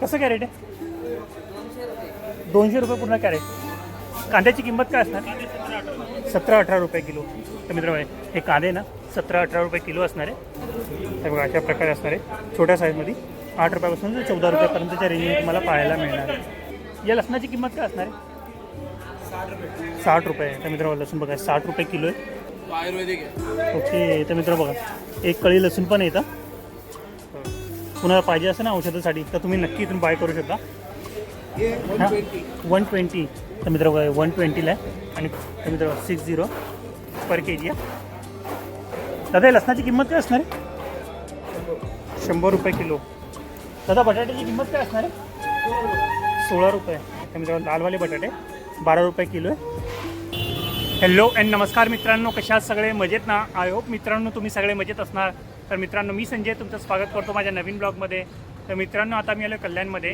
कसं कॅरेट आहे? दोनशे रुपये पूर्ण कॅरेट. कांद्याची किंमत काय असणार? सतरा अठरा रुपये किलो. तर मित्र हे कांदे ना सतरा अठरा रुपये किलो असणार आहे. हे बघा अशा प्रकारे असणार आहे. छोट्या साईजमध्ये आठ रुपयापासून ते चौदा रुपयापर्यंतच्या रेंजमध्ये तुम्हाला पाहायला मिळणार आहे. या लसणाची किंमत काय असणार आहे? साठ रुपये. तर मित्र लसूण बघा साठ रुपये किलो आहे. आयुर्वेदिक आहे. ओके. तर मित्र बघा एक कळी लसूण पण येतं कुणाला पाहिजे असेल ना औषधासाठी तर तुम्ही नक्की इथून बाय करू शकता. वन ट्वेंटी तर मित्र वन ट्वेंटीला आहे. आणि तर मित्र सिक्स झिरो पर के जी आहे. दादा हे लसणाची किंमत काय असणार आहे? शंभर रुपये किलो. दादा बटाट्याची किंमत काय असणार आहे? सोळा रुपये. तर मित्र लालवाले बटाटे बारा रुपये किलो आहे. हॅलो अँड नमस्कार मित्रांनो कशा सगळे? मजेत ना? आय होप मित्रांनो तुम्ही सगळे मजेत असणार. तर मित्रांनो मी संजय तुमचं स्वागत करतो माझ्या नवीन ब्लॉगमध्ये. तर मित्रांनो आता मी आलो कल्याणमध्ये.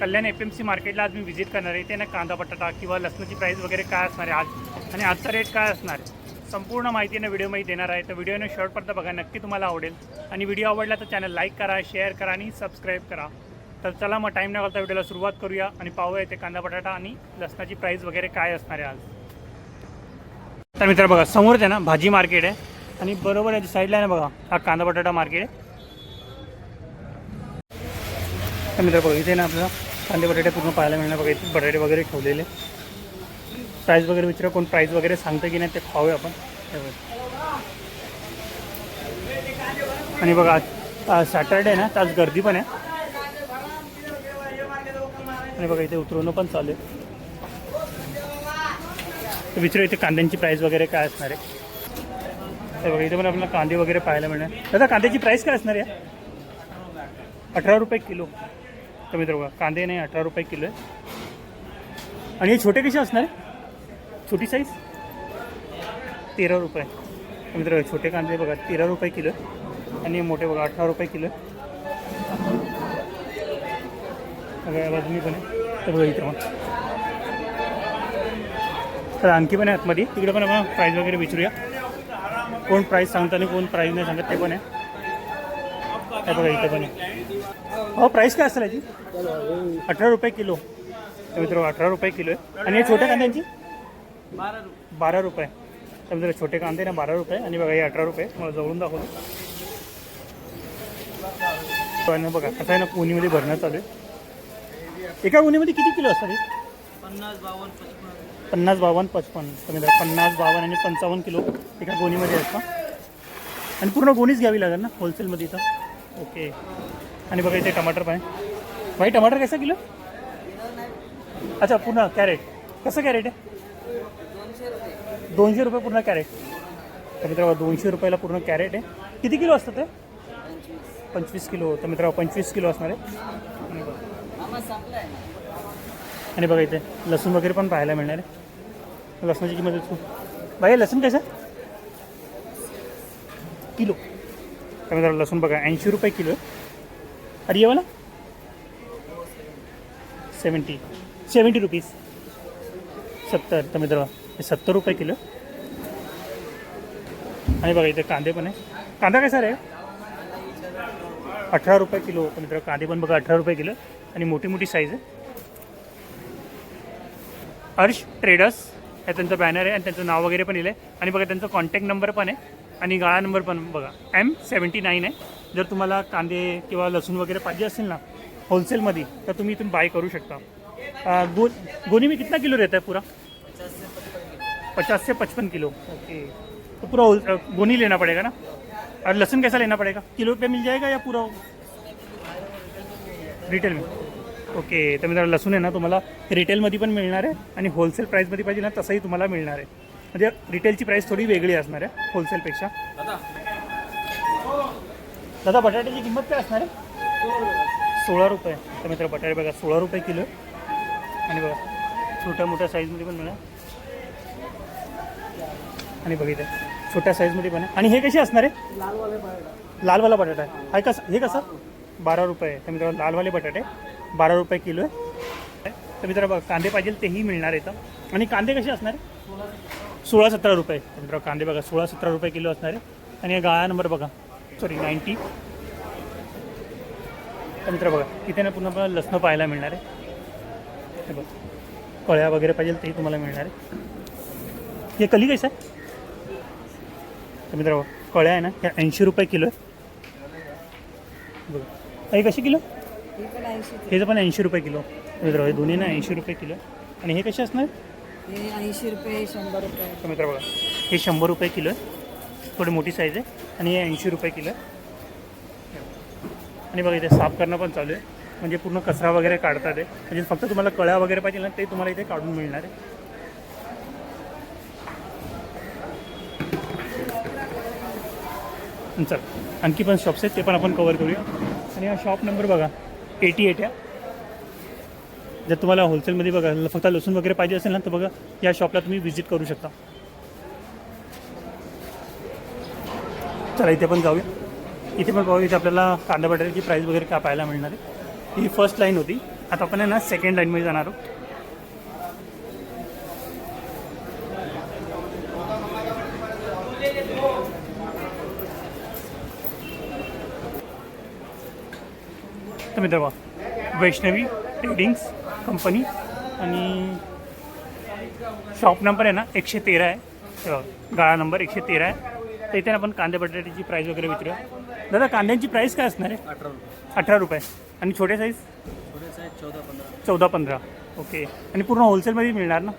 कल्याण एफ एम सी मार्केटला आज मी व्हिजिट करणार आहे. ते ना कांदा बटाटा किंवा लसणाची प्राईस वगैरे काय असणार आहे आज? आणि आजचा रेट काय असणार आहे? संपूर्ण माहिती ना व्हिडिओमध्ये देणार आहे. तर व्हिडिओने शॉर्टपर्यंत बघा नक्की तुम्हाला आवडेल. आणि व्हिडिओ आवडला तर चॅनल लाईक करा शेअर करा आणि सबस्क्राईब करा. तर चला मग टाईम न घालता व्हिडिओला सुरुवात करूया आणि पाहूया ते कांदा बटाटा आणि लसणाची प्राईस वगैरे काय असणार आहे आज. तर मित्र बघा समोरच आहे ना भाजी मार्केट आहे. आणि बरोबर याच्या साईडला आहे ना बघा हा कांदा बटाटा मार्केट आहे. तर मित्र बघा इथे ना आपल्याला कांदे बटाटे पूर्ण पाहायला मिळणार. बघा इथे बटाटे वगैरे ठेवलेले. प्राईस वगैरे विचारा कोण प्राईस वगैरे सांगतं की नाही ते खाऊया आपण. आणि बघा आज सॅटरडे ना तर आज गर्दी पण आहे. आणि बघा इथे उतरवणं पण चालू आहे. विचारू इथे कांद्यांची प्राईस वगैरे काय असणार आहे? तर बघा इथे पण आपल्याला कांदे वगैरे पाहायला मिळणार. दादा कांद्याची प्राईस काय असणार आहे अठरा रुपये किलो. तर मित्र बघा. कांदे नाही अठरा रुपये किलो आहे. आणि हे छोटे कसे असणार? आहे छोटी साईज तेरा रुपये. मित्र छोटे कांदे बघा तेरा रुपये किलो आणि हे मोठे बघा अठरा रुपये किलो सगळ्या बाजूनी पण आहे. तर बघा इथं पण. तर आणखी पण आहे आतमध्ये. तिकडे पण आपण प्राईस वगैरे विचारूया. कोण प्राईस सांगतं आणि कोण प्राईस नाही सांगत ते पण आहे. हे बघा इथं पण आहे. हो प्राईस काय असेल याची? अठरा रुपये किलो. तर मित्र अठरा रुपये किलो आहे. आणि हे छोट्या कांद्यांची? बारा रुपये. तर मित्र छोटे कांदे ना बारा रुपये. आणि बघा हे अठरा रुपये. मला जवळून दाखवतो. पण बघा कसं आहे ना कोणीमध्ये भरणं चालू आहे. एका गुन्ह्यामध्ये किती किलो असतात हे? पन्नास बावन्न पचपन्न पन्नास बावन्न पचपन्न तर मित्र पन्नास बावन्न आणि पंचावन्न किलो. एका गोणीमध्ये असतं. आणि पूर्ण गोणीच घ्यावी लागेल ना होलसेलमध्ये इथं ओके. आणि बघा इथे टमाटर पण आहे. भाई टमाटर कसं किलो? अच्छा पूर्ण कॅरेट. कसं कॅरेट आहे? दोनशे रुपये पूर्ण कॅरेट. तर मित्र दोनशे रुपयाला पूर्ण कॅरेट आहे. किती किलो असतं ते? पंचवीस किलो. तर मित्र पंचवीस किलो असणार आहे. आणि बघा. आणि बघा इथे लसूण वगैरे पण पाहायला मिळणार आहे. लसणाची किंमत बाई लसूण कसं? किलो. त्यामुळे जरा लसूण बघा ऐंशी रुपये किलो अरे ये वाला. सेवन्टी सेवन्टी रुपीज सत्तर. तर मित्र हे सत्तर रुपये किलो आणि बघा इथे कांदे पण आहे. कांदा काय सर आहे अठरा रुपये किलो. तर मित्र कांदे पण बघा अठरा रुपये किलो आणि मोठी मोठी साईज आहे. हर्ष ट्रेडर्स. हे त्यांचं बॅनर आहे आणि त्यांचं नाव वगैरे पण लिहिलं आहे आणि बघा त्यांचा कॉन्टॅक्ट नंबर पण आहे. आणि गाळा नंबर पण बघा. एम सेवन्टी नाईन आहे. जर तुम्हाला कांदे किंवा लसूण वगैरे पाहिजे असेल ना होलसेलमध्ये तर तुम्ही इथून बाय करू शकता. गो गोनी मी कितना किलो रहता है पूरा? पचास से पचपन किलो. ओके तो पूरा होल- गोनी लेना पड़ेगा ना? और लहसुन कैसा लेना पड़ेगा? किलो पे मिल जाएगा या पूरा? रिटेल में. ओके तर मित्रांनो लसूण आहे ना तुम्हाला रिटेलमध्ये पण मिळणार आहे आणि होलसेल प्राईसमध्ये पाहिजे ना तसंही तुम्हाला मिळणार आहे. म्हणजे रिटेलची प्राईस थोडी वेगळी असणार आहे होलसेलपेक्षा दादा. बटाट्याची किंमत काय असणार आहे? सोळा रुपये. तर मित्र बटाटे बघा सोळा रुपये किलो. आहे. आणि बघा छोट्या मोठ्या साईजमध्ये पण मिळणार आणि बघितलं छोट्या साईजमध्ये पण आहे आणि हे कसे असणार आहे? लालवाला बटाटा. आहे हा कसं हे कसं? बारा रुपये. तर मित्रांनो लालवाले बटाटे बारा रुपये किलो आहे. तर मित्र बघा कांदे पाहिजे तेही मिळणार इथं. आणि कांदे कसे असणार आहे? सोळा सतरा रुपये. तर मित्रांनो कांदे बघा सोळा सतरा रुपये किलो असणार आहे. आणि गाळा नंबर बघा. सॉरी नाईन्टी तर मित्र बघा इथे ना पुन्हा आपल्याला लसणं पाहायला मिळणार आहे. हे बघ कळ्या वगैरे पाहिजे तेही तुम्हाला मिळणार आहे. हे कली कसं आहे? तर मित्र बघा कळ्या आहे ना ह्या ऐंशी रुपये किलो आहे. बघा काही कशी किलो? हे पण ऐंशी. हे रुपये किलो. मित्र हे दोन्ही ना ऐंशी रुपये किलो. आणि हे कसे असणार? हे ऐंशी रुपये शंभर रुपये. तर मित्र बघा हे शंभर रुपये किलो आहे. थोडी मोठी साईज आहे आणि हे ऐंशी रुपये किलो आहे. आणि बघा इथे साफ करणं पण चालू आहे. म्हणजे पूर्ण कचरा वगैरे काढतात आहे म्हणजे फक्त तुम्हाला कळ्या वगैरे पाहिजे ना ते तुम्हाला इथे काढून मिळणार आहे. चल आणखी पण शॉप्स आहेत ते पण आपण कवर करूया. आणि हा शॉप नंबर बघा एटी एट आहे. जर तुम्हाला होलसेलमध्ये बघा फक्त लसूण वगैरे पाहिजे असेल ना तर बघा या शॉपला तुम्ही व्हिजिट करू शकता. चला इथे पण जाऊया. इथे पण पाहू इथे आपल्याला कांदा बटाट्याची प्राईस वगैरे काय पाहायला मिळणार आहे. ही फर्स्ट लाईन होती. आता आपण आहे ना सेकंड लाईनमध्ये जाणार आहोत. तर मित्र बघा वैष्णवी ट्रेडिंग्स कंपनी आणि शॉप नंबर आहे ना एकशे तेरा आहे. गाळा नंबर एकशे तेरा आहे. तर इथे आपण कांदे बटाट्याची प्राईस वगैरे विचारूया. दादा कांद्यांची प्राईस काय असणार आहे? अठरा रुपये. अठरा रुपये. आणि छोटे साईज चौदा पंधरा. चौदा पंधरा. ओके आणि पूर्ण होलसेलमध्ये मिळणार ना?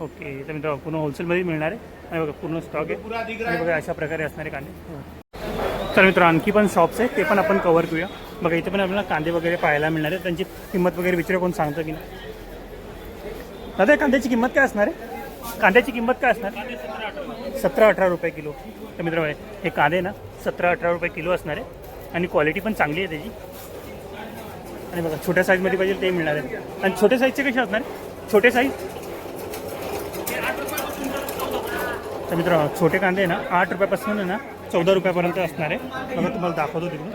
ओके तर मित्र पूर्ण होलसेलमध्ये मिळणार आहे. आणि बघा पूर्ण स्टॉक आहे. बघा अशा प्रकारे असणारे कांदे. तर मित्र आणखी पण शॉप्स आहेत. ते पण आपण कवर करूया. बघा इथे पण आपल्याला कांदे वगैरे पाहायला मिळणार आहे त्यांची किंमत वगैरे विचार कोण सांगतं की नाही. दादा कांद्याची किंमत काय असणार आहे? कांद्याची किंमत काय असणार? सतरा अठरा रुपये किलो. तर मित्र हे कांदे ना सतरा अठरा रुपये किलो असणार आहे. आणि क्वालिटी पण चांगली आहे त्याची. आणि बघा छोट्या साईजमध्ये पाहिजे ते मिळणार आहे. आणि छोट्या साईजचे कसे असणार? आहे? छोटे साईज तर मित्र छोटे कांदे ना आठ रुपयापासून आहे ना चौदा रुपयापर्यंत असणार आहे. बघा तुम्हाला दाखवतो तिकडून.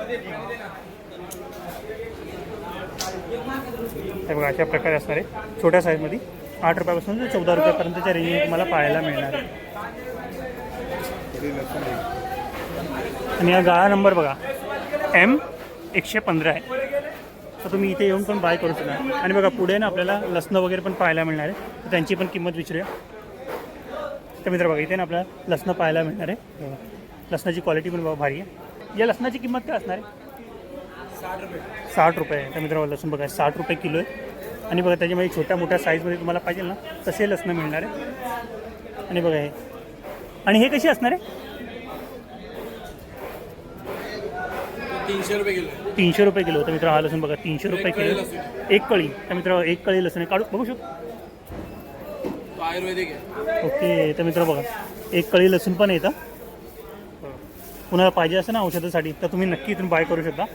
हे बघा अशा प्रकारे असणार आहे. छोट्या साईजमध्ये आठ रुपयापासून ते चौदा रुपयापर्यंतच्या रेंजमध्ये तुम्हाला पाहायला मिळणार आहे. आणि हा गाळा नंबर बघा. एम एकशे पंधरा आहे. तर तुम्ही इथे येऊन पण बाय करू शकता. आणि बघा पुढे ना आपल्याला लसणं वगैरे पण पाहायला मिळणार आहे. तर त्यांची पण किंमत विचारूया. तर मित्र बघा इथे ना आपल्याला लसणं पाहायला मिळणार आहे. लसणाची क्वालिटी पण बघा भारी आहे. या लसणाची किंमत काय असणार आहे? साठ रुपये. आहे. तर मित्र लसूण बघा साठ रुपये किलो आहे. आणि बघा त्याच्यामध्ये छोट्या मोठ्या साईजमध्ये तुम्हाला पाहिजे ना तसे लसणं मिळणार आहे. आणि बघा हे. आणि हे कशी असणार आहे? तीनशे रुपये किलो तीनशे रुपये किलो. तर मित्र हा लसूण बघा तीनशे रुपये किलो एक कळी. तर मित्र एक कळी लसूण आहे. काढू बघू शकतो? आयुर्वेदिक ओके. तर मित्र बघा एक कळी लसूण पण येतं कुणाला पाहिजे असेल ना औषधासाठी तर तुम्ही नक्की इथून बाय करू शकता.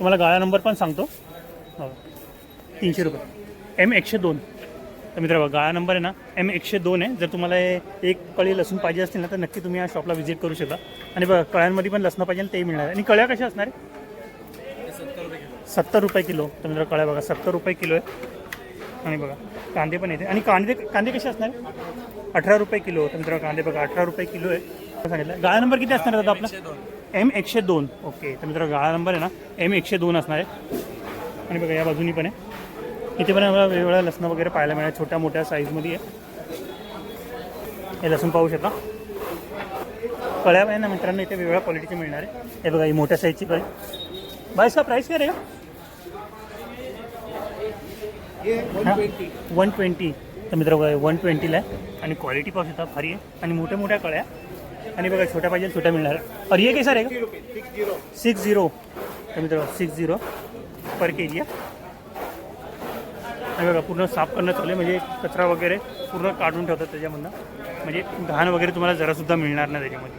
तुम्हाला गाळा नंबर पण सांगतो. हो. तीनशे रुपये. एम एकशे दोन. तर मित्र बघा गाळा नंबर आहे ना एम एकशे दोन आहे. जर तुम्हाला एक कळी लसूण पाहिजे असतील ना तर नक्की तुम्ही या शॉपला व्हिजिट करू शकता. आणि बघा कळ्यांमध्ये पण लसणं पाहिजे ना तेही मिळणार. आणि कळ्या कशा असणार? सत्तर रुपये किलो. सत्तर रुपये किलो तर मित्र कळ्या बघा सत्तर रुपये किलो आहे. आणि बघा कांदे पण येते. आणि कांदे कांदे कसे असणार? अठरा रुपये किलो. तर मित्र कांदे बघा अठरा रुपये किलो आहे. सांगितलं. गाळा नंबर किती असणार दादा आपला? एम एकशे दोन. ओके तर मित्र गाळा नंबर आहे ना एम एकशे दोन असणार आहे. आणि बघा या बाजूनी पण आहे. इथे पण आम्हाला वेगवेगळ्या लसणं वगैरे पाहायला मिळाल्या छोट्या मोठ्या साईजमध्ये आहे. हे लसूण पाहू शकता. कळ्या आहे ना मित्रांनो इथे वेगवेगळ्या क्वालिटीचे मिळणार आहे. हे बघा ही मोठ्या साईजची कळी. बाय इसका प्राइस क्या रहेगा वन ट्वेंटी तर मित्र बघा वन ट्वेंटीला आहे. आणि क्वालिटी पाहू शकता भारी आहे. आणि मोठ्या मोठ्या कळ्या. आणि बघा छोट्या पाहिजे छोट्या मिळणार. हे और ये आहे रहेगा? सिक्स झिरो तर मित्र सिक्स झिरो पर के जी आणि बघा पूर्ण साफ करणं चालू आहे. म्हणजे कचरा वगैरे पूर्ण काढून ठेवतात त्याच्यामधनं. म्हणजे घाण वगैरे तुम्हाला जरासुद्धा मिळणार नाही त्याच्यामध्ये.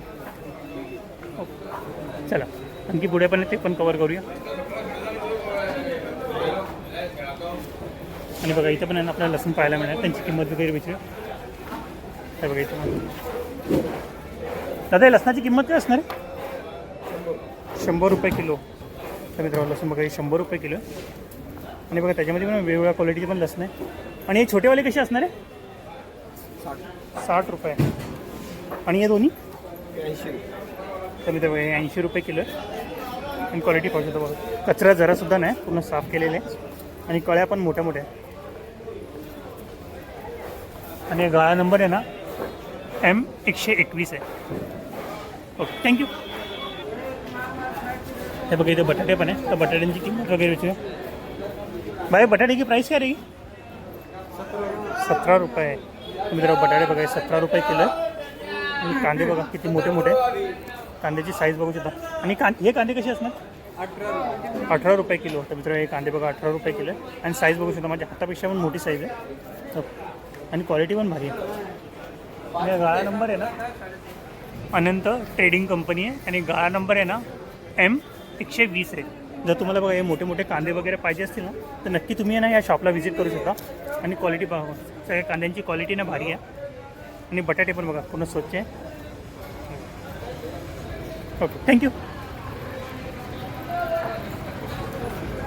हो. चला आणखी पुढे पण ते पण कवर करूया. आणि बघा इथं पण आहे आपल्याला लसूण पाहायला मिळणार. त्यांची किंमत वगैरे विचारू. हे बघा इथं दादा हे लसणाची किंमत काय असणार आहे? शंभर रुपये किलो. तर मित्रांनो लसूण बघा शंभर रुपये किलो आणि बघा त्याच्यामध्ये पण वेगवेगळ्या क्वालिटीचे पण लसण आहे. आणि हे छोटेवाले कसे असणार आहे? साठ रुपये. आणि हे दोन्ही? ऐंशी तर मित्र ऐंशी रुपये किलो आणि क्वालिटी पाहू शकतो बघा. कचरा जरासुद्धा नाही पूर्ण साफ केलेले आहे. आणि कळ्या पण मोठ्या मोठ्या आणि गाळा नंबर आहे ना एम एकशे एकवीस आहे. ओके थँक्यू हे बघा इथे बटाटे पण आहे तर बटाट्यांची किंमत वगैरे विचार. बाय बटाट्याची प्राईस काय क्या सतरा रुपये. मित्र बटाटे बघा सतरा रुपये किलो आहे. आणि कांदे बघा किती मोठे मोठे कांद्याची साईज बघू शकता. आणि कां हे कांदे कसे असणार? अठरा रुपये किलो. तर मित्र हे कांदे बघा अठरा रुपये किलो आहे. आणि साईज बघू शकता माझ्या हातापेक्षा पण मोठी साईज आहे. आणि क्वालिटी पण भारी आहे. गाळा नंबर आहे ना? अनंत ट्रेडिंग कंपनी आहे. आणि गाळा नंबर आहे ना एम एकशे वीस आहे. जर तुम्हाला बघा हे मोठे मोठे कांदे वगैरे पाहिजे असतील ना तर नक्की तुम्ही आहे ना या शॉपला व्हिजिट करू शकता. आणि क्वालिटी पहा हो. सगळ्या कांद्यांची क्वालिटी ना भारी आहे. आणि बटाटे पण बघा पूर्ण स्वच्छ आहे. ओके थँक्यू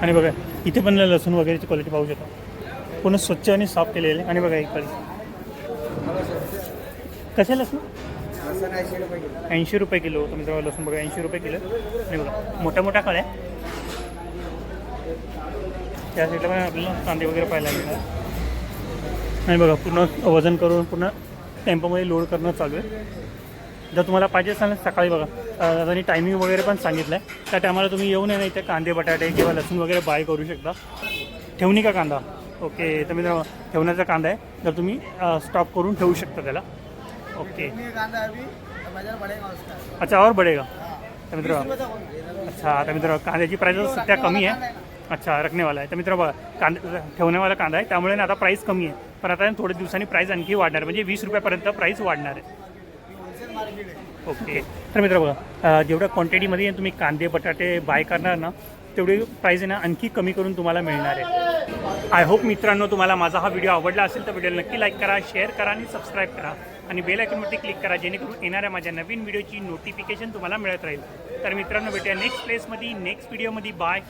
आणि बघा इथे पण लसूण वगैरेची क्वालिटी पाहू शकता. पूर्ण स्वच्छ आणि साफ केलेले आहे. आणि बघा इकडे कसे लसूण? ऐंशी रुपये किलो. तुम्ही जवळ लसूण बघा ऐंशी रुपये किलो. आणि बघा मोठ्या मोठ्या कळ्या त्या साईडला पण आपल्याला कांदे वगैरे पाहायला मिळणार आणि बघा पूर्ण वजन करून पूर्ण टेम्पोमध्ये लोड करणं चालू आहे. जर तुम्हाला पाहिजे असेल ना सकाळी बघा. त्यांनी टायमिंग वगैरे पण सांगितलं आहे त्या टायमाला तुम्ही येऊन आहे इथे कांदे बटाटे किंवा लसूण वगैरे बाय करू शकता. ठेवणी का कांदा? ओके तर मी ठेवण्याचा कांदा आहे. तर तुम्ही स्टॉप करून ठेवू शकता त्याला. ओके. अच्छा और बढ़ेगा तर मित्र अच्छा आता मित्र कांद्याची प्राईस सध्या कमी आहे. अच्छा रखने वाला आहे. तर मित्र बघा कांदा ठेवण्यावाला कांदा आहे. त्यामुळे ना आता प्राईस कमी आहे. पण आता थोड्या दिवसांनी प्राईस आणखी वाढणार. म्हणजे वीस रुपयापर्यंत प्राईस वाढणार आहे. ओके. तर मित्र बघा जेवढ्या क्वांटिटीमध्ये तुम्ही कांदे बटाटे बाय करणार ना तेवढी प्राईस आहे ना आणखी कमी करून तुम्हाला मिळणार आहे. आय होप मित्रांनो तुम्हाला माझा हा व्हिडिओ आवडला असेल तर व्हिडिओला नक्की लाईक करा शेअर करा आणि सबस्क्राईब करा. आणि बेल आयकॉनवरती क्लिक करा जेणेकरून येणाऱ्या माझ्या नवीन व्हिडिओची नोटिफिकेशन तुम्हाला मिळत राहील. तर मित्रांनो भेटूया नेक्स्ट प्लेसमध्ये नेक्स्ट व्हिडिओमध्ये बाय